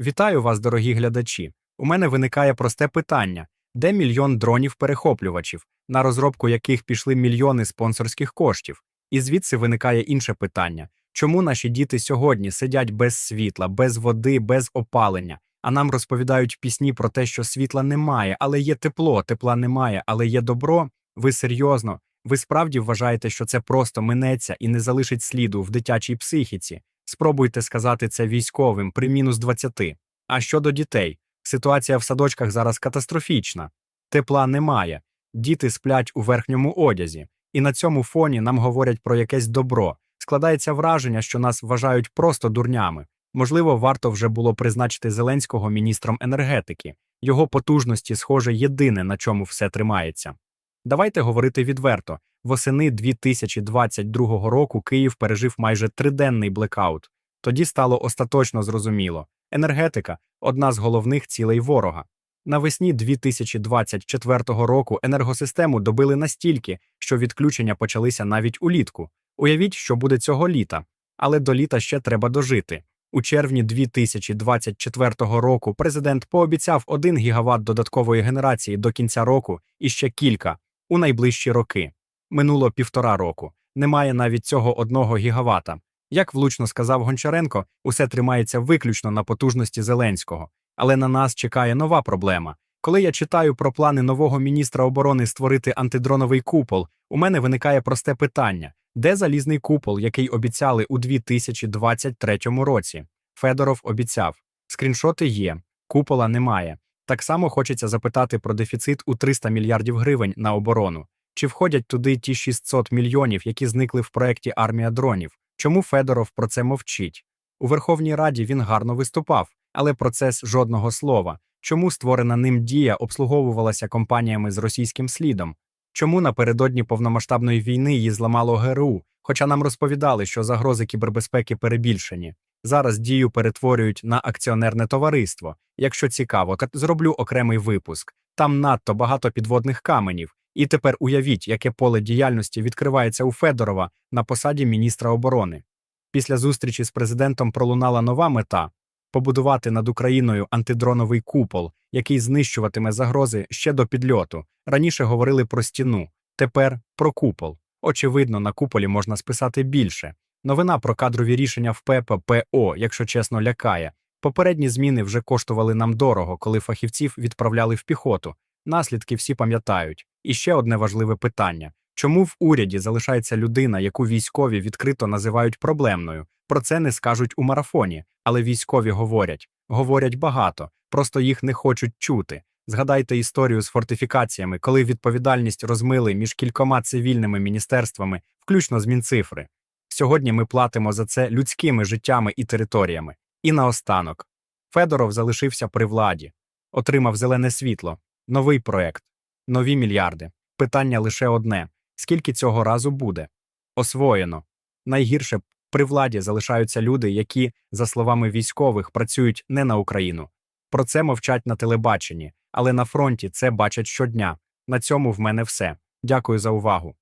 Вітаю вас, дорогі глядачі. У мене виникає просте питання: де мільйон дронів-перехоплювачів, на розробку яких пішли мільйони спонсорських коштів? І звідси виникає інше питання: чому наші діти сьогодні сидять без світла, без води, без опалення, а нам розповідають пісні про те, що світла немає, але є тепло, тепла немає, але є добро? Ви серйозно? Ви справді вважаєте, що це просто минеться і не залишить сліду в дитячій психіці? Спробуйте сказати це військовим при мінус 20. А щодо дітей, ситуація в садочках зараз катастрофічна. Тепла немає, діти сплять у верхньому одязі, і на цьому фоні нам говорять про якесь добро. Складається враження, що нас вважають просто дурнями. Можливо, варто вже було призначити Зеленського міністром енергетики. Його потужності, схоже, єдине, на чому все тримається. Давайте говорити відверто. Восени 2022 року Київ пережив майже триденний блекаут. Тоді стало остаточно зрозуміло. Енергетика одна з головних цілей ворога. Навесні 2024 року енергосистему добили настільки, що відключення почалися навіть улітку. Уявіть, що буде цього літа. Але до літа ще треба дожити. У червні 2024 року президент пообіцяв 1 гігават додаткової генерації до кінця року і ще кілька у найближчі роки. Минуло півтора року. Немає навіть цього одного гігавата. Як влучно сказав Гончаренко, усе тримається виключно на потужності Зеленського. Але на нас чекає нова проблема. Коли я читаю про плани нового міністра оборони створити антидроновий купол, у мене виникає просте питання: де залізний купол, який обіцяли у 2023 році? Федоров обіцяв. Скріншоти є, купола немає. Так само хочеться запитати про дефіцит у 300 мільярдів гривень на оборону. Чи входять туди ті 600 мільйонів, які зникли в проєкті Армія дронів? Чому Федоров про це мовчить? У Верховній Раді він гарно виступав, але процес жодного слова. Чому створена ним дія обслуговувалася компаніями з російським слідом? Чому напередодні повномасштабної війни її зламало ГРУ? Хоча нам розповідали, що загрози кібербезпеки перебільшені. Зараз дію перетворюють на акціонерне товариство. Якщо цікаво, зроблю окремий випуск. Там надто багато підводних каменів. І тепер уявіть, яке поле діяльності відкривається у Федорова на посаді міністра оборони. Після зустрічі з президентом пролунала нова мета побудувати над Україною антидроновий купол, який знищуватиме загрози ще до підльоту. Раніше говорили про стіну, тепер про купол. Очевидно, на куполі можна списати більше. Новина про кадрові рішення в ПППО, якщо чесно, лякає. Попередні зміни вже коштували нам дорого, коли фахівців відправляли в піхоту. Наслідки всі пам'ятають. І ще одне важливе питання: чому в уряді залишається людина, яку військові відкрито називають проблемною? Про це не скажуть у марафоні, але військові говорять, говорять багато, просто їх не хочуть чути. Згадайте історію з фортифікаціями, коли відповідальність розмили між кількома цивільними міністерствами, включно з Мінцифри. Сьогодні ми платимо за це людськими життями і територіями. І наостанок Федоров залишився при владі, отримав зелене світло, новий проект, нові мільярди. Питання лише одне: скільки цього разу буде? Освоєно. Найгірше при владі залишаються люди, які, за словами військових, працюють не на Україну. Про це мовчать на телебаченні, але на фронті це бачать щодня. На цьому в мене все. Дякую за увагу.